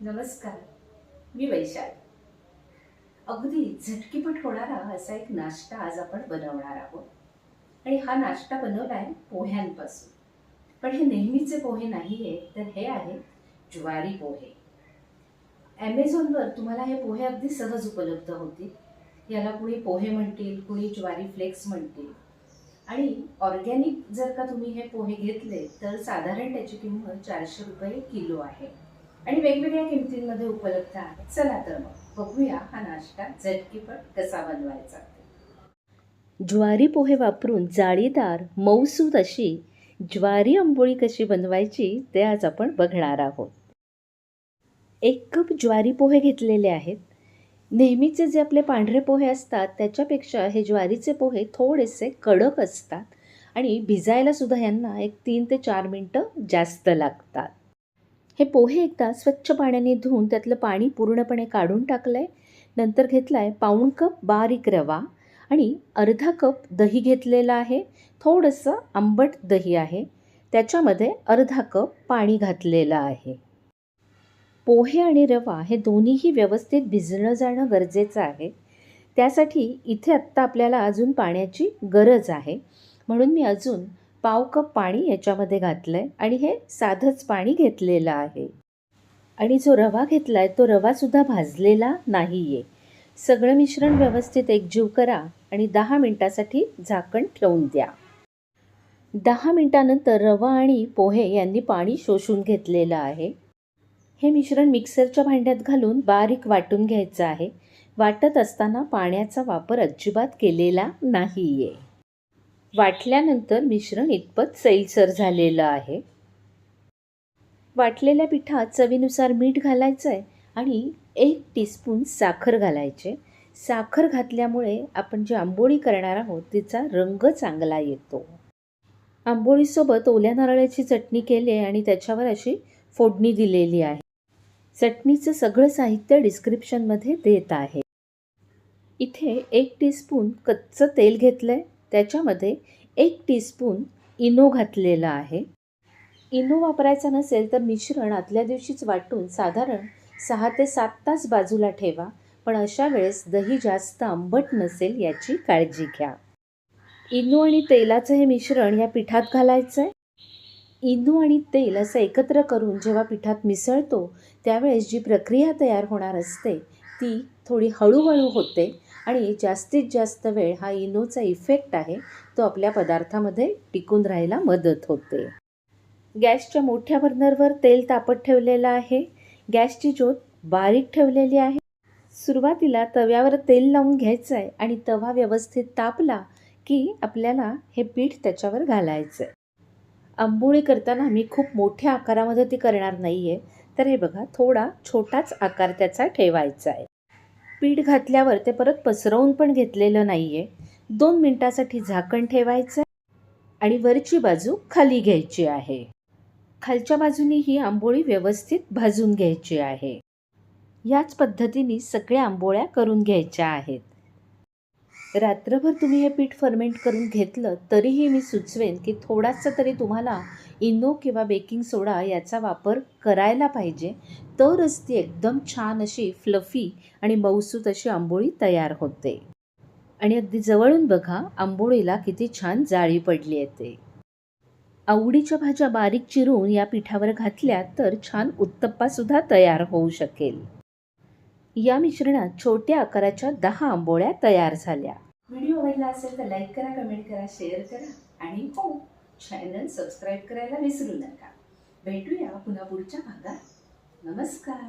नमस्कार. मी वैशाली. अगदी झटकीपट होणारा असा एक नाश्ता आज आपण बनवणार आहोत. आणि हा नाश्ता बनवला आहे पोह्यांपासून. पण हे नेहमीचे पोहे नाही आहे तर हे आहेत ज्वारी पोहे. ॲमेझॉनवर तुम्हाला हे पोहे अगदी सहज उपलब्ध होतील. याला कुणी पोहे म्हणतील कुणी ज्वारी फ्लेक्स म्हणतील. आणि ऑर्गॅनिक जर का तुम्ही हे पोहे घेतले तर साधारण त्याची किंमत चारशे रुपये किलो आहे. आणि वेगवेगळ्या किमतींमध्ये उपलब्ध आहे चला तर मग बघूया हा नाश्ता झटकीपट कसा बनवायचा. ज्वारी पोहे वापरून जाळीदार मऊसूद अशी ज्वारी आंबोळी कशी बनवायची ते आज आपण बघणार आहोत. एक कप ज्वारी पोहे घेतलेले आहेत. नेहमीचे जे आपले पांढरे पोहे असतात त्याच्यापेक्षा हे ज्वारीचे पोहे थोडेसे कडक असतात आणि भिजायला सुद्धा यांना एक तीन ते चार मिनटं जास्त लागतात. हे पोहे एकदा स्वच्छ पाण्याने धुवून त्यातलं पाणी पूर्णपणे काढून टाकलं आहे नंतर घेतला आहे पाऊण कप बारीक रवा आणि अर्धा कप दही घेतलेलं आहे. थोडंसं आंबट दही आहे. त्याच्यामध्ये अर्धा कप पाणी घातलेलं आहे. पोहे आणि रवा हे दोन्हीही व्यवस्थित भिजणं जाणं गरजेचं आहे. त्यासाठी इथे आत्ता आपल्याला अजून पाण्याची गरज आहे. म्हणून मी अजून पाव कप पाणी याच्यामध्ये घातलं आहे आणि हे साधंच पाणी घेतलेलं आहे. आणि जो रवा घेतला आहे तो रवासुद्धा भाजलेला नाही आहे सगळं मिश्रण व्यवस्थित एकजीव करा आणि दहा मिनटासाठी झाकण ठेवून द्या. दहा मिनटानंतर रवा आणि पोहे यांनी पाणी शोषून घेतलेलं आहे. हे मिश्रण मिक्सरच्या भांड्यात घालून बारीक वाटून घ्यायचं आहे. वाटत असताना पाण्याचा वापर अजिबात केलेला नाही आहे वाटल्यानंतर मिश्रण इतपत सैलसर झालेलं आहे. वाटलेल्या पिठात चवीनुसार मीठ घालायचं आहे आणि एक टीस्पून साखर घालायचे. साखर घातल्यामुळे आपण जी आंबोळी करणार आहोत तिचा रंग चांगला येतो. आंबोळीसोबत ओल्या नारळाची चटणी केली आहे आणि त्याच्यावर अशी फोडणी दिलेली आहे. चटणीचं सगळं साहित्य डिस्क्रिप्शनमध्ये देत आहे. इथे एक टीस्पून कच्चं तेल घेतलं आहे त्याच्यामध्ये एक टीस्पून इनो घातलेला आहे. इनो वापरायचा नसेल तर मिश्रण आदल्या दिवशीच वाटून साधारण सहा ते सात तास बाजूला ठेवा पण अशा वेळेस दही जास्त आंबट नसेल याची काळजी घ्या. इनो आणि तेलाचं हे मिश्रण या पिठात घालायचं आहे इनो आणि तेल असं एकत्र करून जेव्हा पिठात मिसळतो त्यावेळेस जी प्रक्रिया तयार होणार असते ती थोडी हळूहळू होते आणि जास्तीत जास्त वेळ हा इनोचा इफेक्ट आहे तो आपल्या पदार्थामध्ये टिकून राहायला मदत होते. गॅसच्या मोठ्या बर्नरवर तेल तापत ठेवलेलं आहे. गॅसची ज्योत बारीक ठेवलेली आहे. सुरुवातीला तव्यावर तेल लावून घ्यायचं आहे आणि तवा व्यवस्थित तापला की आपल्याला हे पीठ त्याच्यावर घालायचं आहे आंबोळी करताना मी खूप मोठ्या आकारामध्ये ती करणार नाही आहे तर हे बघा थोडा छोटाच आकार त्याचा ठेवायचा आहे पीठ घातल्यावर ते परत पसरवून पण घेतलेलं नाही आहे दोन मिनटासाठी झाकण ठेवायचं आणि वरची बाजू खाली घ्यायची आहे. खालच्या बाजूनी ही आंबोळी व्यवस्थित भाजून घ्यायची आहे. याच पद्धतीने सगळ्या आंबोळ्या करून घ्यायच्या आहेत. रात्रभर तुम्ही हे पीठ फर्मेंट करून घेतलं तरीही मी सुचवेन की थोडासा तरी तुम्हाला इनो किंवा बेकिंग सोडा याचा वापर करायला पाहिजे. तरच ती एकदम छान अशी फ्लफी आणि मऊसूत अशी आंबोळी तयार होते. आणि अगदी जवळून बघा आंबोळीला किती छान जाळी पडली येते आवडीच्या भाज्या बारीक चिरून या पिठावर घातल्या तर छान उत्तप्पासुद्धा तयार होऊ शकेल. या मिश्रणात छोट्या आकाराच्या दहा आंबोळ्या तयार झाल्या. व्हिडिओ आवडला असेल तर लाईक करा कमेंट करा शेअर करा आणि हो चॅनल सबस्क्राईब करायला विसरू नका. भेटूया पुन्हा पुढच्या भागात. नमस्कार.